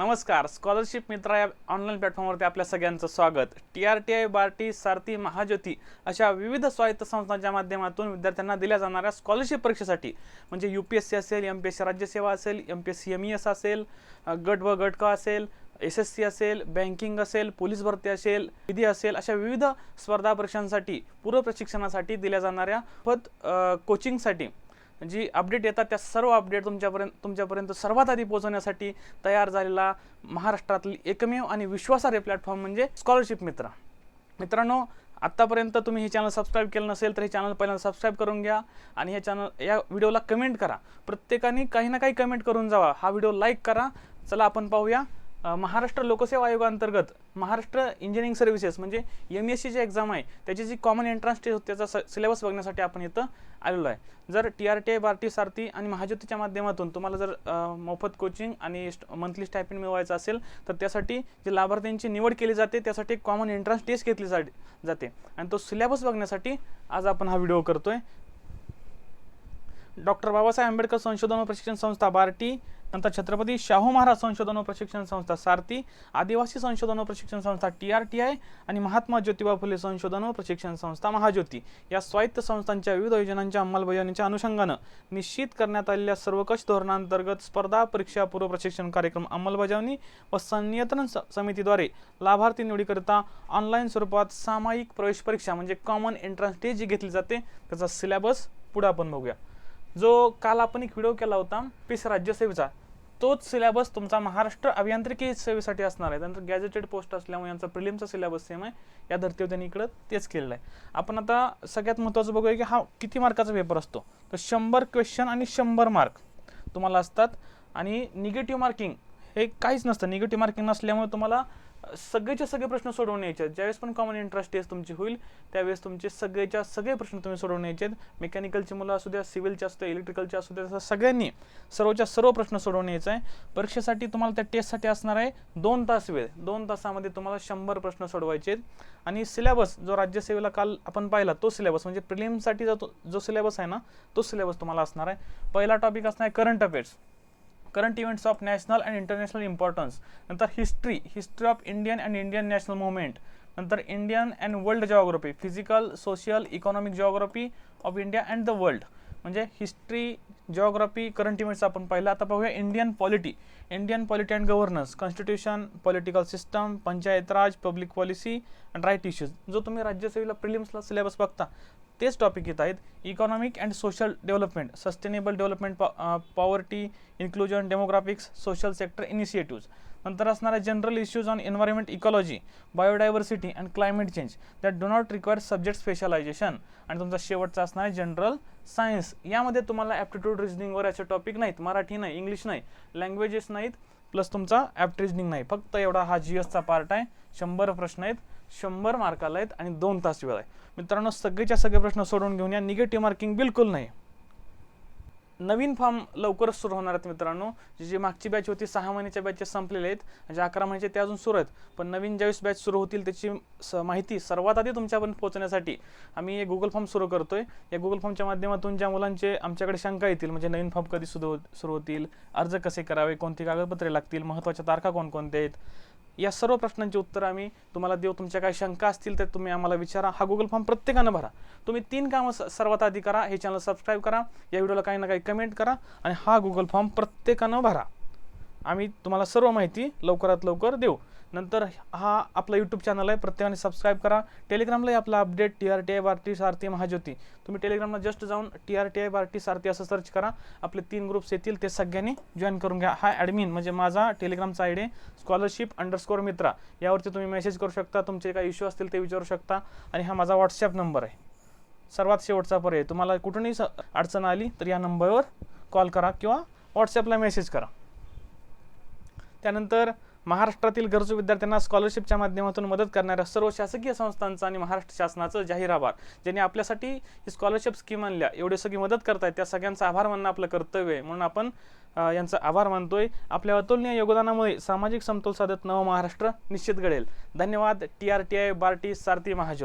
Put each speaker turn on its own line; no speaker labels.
नमस्कार स्कॉलरशिप मित्रा या ऑनलाईन प्लॅटफॉर्मवरती आपल्या सगळ्यांचं स्वागत. T R T I Barti Sarathi Mahajyoti अशा विविध स्वायत्त संस्थांच्या माध्यमातून विद्यार्थ्यांना दिल्या जाणाऱ्या स्कॉलरशिप परीक्षेसाठी. म्हणजे यू पी एस सी असेल एम पी एस सी राज्यसेवा असेल M P S C M E S असेल गट व गट क असेल एस एस सी असेल बँकिंग असेल पोलीस भरती असेल विधी असेल अशा विविध स्पर्धा परीक्षांसाठी पूर्व प्रशिक्षणासाठी दिल्या जाणाऱ्या पत कोचिंगसाठी जी अपडेट येतात त्या सर्व अपडेट तुमच्यापर्यंत तुमच्यापर्यंत सर्वात आधी पोहोचवण्यासाठी तयार झालेला महाराष्ट्रातील एकमेव आणि विश्वासार्ह प्लॅटफॉर्म म्हणजे स्कॉलरशिप मित्र. मित्रांनो आत्तापर्यंत तुम्ही हे चॅनल सबस्क्राईब केलं नसेल तर हे चॅनल पहिल्यांदा सबस्क्राईब करून घ्या आणि हे चॅनल या व्हिडिओला कमेंट करा. प्रत्येकाने काही ना काही कमेंट करून जावा. हा व्हिडिओ लाईक करा. चला आपण पाहूया. महाराष्ट्र लोकसेवा आयोगाअंतर्गत महाराष्ट्र इंजिनिअरिंग सर्व्हिसेस म्हणजे एम एस सीची एक्झाम आहे त्याची जी कॉमन एंट्रन्स टेस्ट होती त्याचा सिलेबस बघण्यासाठी आपण इथं आलेलो आहे. जर T R T I Barti Sarathi आणि महाज्योतीच्या माध्यमातून तुम्हाला जर मोफत कोचिंग आणि मंथली स्टायपिंग मिळवायचं असेल तर त्यासाठी जे लाभार्थ्यांची निवड केली जाते त्यासाठी एक कॉमन एंट्रन्स टेस्ट घेतली जा जाते. आणि तो सिलेबस बघण्यासाठी आज आपण हा व्हिडिओ करतोय. डॉक्टर बाबासाहेब आंबेडकर संशोधन व प्रशिक्षण संस्था बार्टी नंतर छत्रपती शाहू महाराज संशोधन व प्रशिक्षण संस्था सारथी आदिवासी संशोधन व प्रशिक्षण संस्था टी आर टी आय आणि महात्मा ज्योतिबा फुले संशोधन व प्रशिक्षण संस्था महाज्योती. या स्वायत्त संस्थांच्या विविध योजनांच्या अंमलबजावणीच्या अनुषंगानं निश्चित करण्यात आलेल्या सर्वकष धोरणांतर्गत स्पर्धा परीक्षा पूर्व प्रशिक्षण कार्यक्रम अंमलबजावणी व संनियंत्रण स- समितीद्वारे लाभार्थी निवडीकरिता ऑनलाईन स्वरूपात सामायिक प्रवेश परीक्षा म्हणजे कॉमन एंट्रन्स टेस्ट जी घेतली जाते त्याचा सिलेबस पुढे आपण बघूया. जो काल आपण एक व्हिडिओ केला होता पीस राज्यसेवेचा तोच सिलेबस तुमचा महाराष्ट्र अभियांत्रिकी सेवेसाठी असणार आहे. त्यानंतर गॅजेटेड पोस्ट असल्यामुळे यांचा प्रिलिमचा सिलेबस सेम आहे. या धर्तीवर त्यांनी इकडं तेच केलेलं आहे. आपण आता सगळ्यात महत्त्वाचं बघूया की हा किती मार्काचा पेपर असतो. तर शंभर क्वेश्चन आणि शंभर मार्क तुम्हाला असतात. आणि निगेटिव्ह मार्किंग हे काहीच नसतं. निगेटिव्ह मार्किंग नसल्यामुळे तुम्हाला सगळेच्या सगळे प्रश्न सोडवून यायचे. आहेत ज्यावेळेस पण कॉमन इंटरेस्ट टेस्ट तुमची होईल त्यावेळेस तुमचे सगळेच्या सगळे प्रश्न तुम्ही सोडवून यायचे. आहेत मेकॅनिकलची मुलं असू द्या सिव्हिलचे असू द्या इलेक्ट्रिकलचे असू द्या सगळ्यांनी सर्वच्या सर्व प्रश्न सोडवून यायचं. आहे परीक्षेसाठी तुम्हाला त्या टेस्टसाठी असणार आहे दोन तास वेळ. दोन तासामध्ये तुम्हाला शंभर प्रश्न सोडवायचे आहेत. आणि सिलेबस जो राज्यसेवेला काल आपण पाहिला तो सिलेबस म्हणजे प्रिलिमसाठी जो जो सिलेबस आहे ना तो सिलेबस तुम्हाला असणार आहे. पहिला टॉपिक असणार आहे current affairs current events of national and international importance नंतर history history of Indian and Indian national movement नंतर Indian and world geography physical social economic geography of India and the world म्हणजे history geography current events आपण पाहिलं. आता पाहूया Indian polity Indian polity and governance constitution political system panchayat raj public policy and right issues जो तुम्ही राज्यसेवेला प्रिलिम्सला syllabus बघता तेच topic येत आहेत. Economic and social development sustainable development poverty inclusion demographics social sector initiatives नंतर असणारे general issues on environment ecology biodiversity and climate change that do not require subject specialization आणि तुमचा शेवटचा असणार आहे जनरल सायन्स यामध्ये तुम्हाला ॲप्टिट्यूड रिजनिंगवर याचे टॉपिक नाहीत. मराठी नाही इंग्लिश नाही लँग्वेजेस नाहीत. प्लस तुमचा ॲप्ट रिजनिंग नाही. फक्त एवढा हा जी एसचा पार्ट आहे. शंभर प्रश्न आहेत. शंभर मार्काला आहेत आणि दोन तास वेळ आहे. मित्रांनो सगळेच्या सगळे प्रश्न सोडवून घेऊन या. निगेटिव्ह मार्किंग बिलकुल नाही. नवीन फॉर्म लवकरच सुरू होणार आहेत मित्रांनो. जी जी मागची बॅच होती सहा महिन्याच्या बॅचेस संपलेले आहेत. म्हणजे अकरा महिन्याचे ते अजून सुरू आहेत. पण नवीन ज्यावेळेस बॅच सुरू होतील त्याची स माहिती सर्वात आधी तुमच्यापर्यंत पोहोचण्यासाठी आम्ही गुगल फॉर्म सुरू करतो आहे या गुगल फॉर्मच्या माध्यमातून ज्या मुलांचे आमच्याकडे शंका येतील म्हणजे नवीन फॉर्म कधी सुरू सुरू होतील अर्ज कसे करावे कोणती कागदपत्रे लागतील महत्त्वाच्या तारखा कोणकोणत्या आहेत या सर्व प्रश्नांची उत्तरं आम्ही तुम्हाला देऊ. तुमच्या काही शंका असतील तर तुम्ही आम्हाला विचारा. हा गुगल फॉर्म प्रत्येकानं भरा. तुम्ही तीन कामं स- सर्वात आधी करा. हे चॅनल सबस्क्राईब करा. या व्हिडिओला काही ना काही कमेंट करा आणि हा गुगल फॉर्म प्रत्येकानं भरा. आम्ही तुम्हाला सर्व माहिती लवकरात लवकर देऊ. नंतर हा आपला यूट्यूब चॅनल आहे. प्रत्येकाने सबस्क्राईब करा. टेलिग्रामलाही आपला update T R T I BARTI Sarthi Mahajyoti. तुम्ही टेलिग्रामला जस्ट जाऊन T R T I BARTI Sarthi असं सर्च करा. आपले तीन ग्रुप्स येतील ते सगळ्यांनी जॉईन करून घ्या. हा ॲडमिन म्हणजे माझा टेलिग्रामचा आय डी स्कॉलरशिप अंडरस्कोर मित्रा. यावरती तुम्ही मेसेज करू शकता. तुमचे काही इश्यू असतील ते विचारू शकता. आणि हा माझा व्हॉट्सॲप नंबर आहे. सर्वात शेवटचा पर्याय. तुम्हाला कुठूनही स- अडचण आली तर या नंबरवर कॉल करा किंवा व्हॉट्सॲपला मेसेज करा. त्यानंतर महाराष्ट्रातील गरजू विद्यार्थ्यांना स्कॉलरशिपच्या माध्यमातून मदत करणाऱ्या सर्व शासकीय संस्थांचा आणि महाराष्ट्र शासनाचं जाहीर आभार. ज्यांनी आपल्यासाठी ही स्कॉलरशिप स्कीम आणल्या एवढी सगळी मदत करतायत त्या सगळ्यांचा आभार मानणं आपलं कर्तव्य आहे. म्हणून आपण यांचा आभार मानतोय. आपल्या अतुलनीय योगदानामुळे सामाजिक समतोल साधत नव महाराष्ट्र निश्चित घडेल. धन्यवाद. T R T I BARTI Sarthi Mahajan.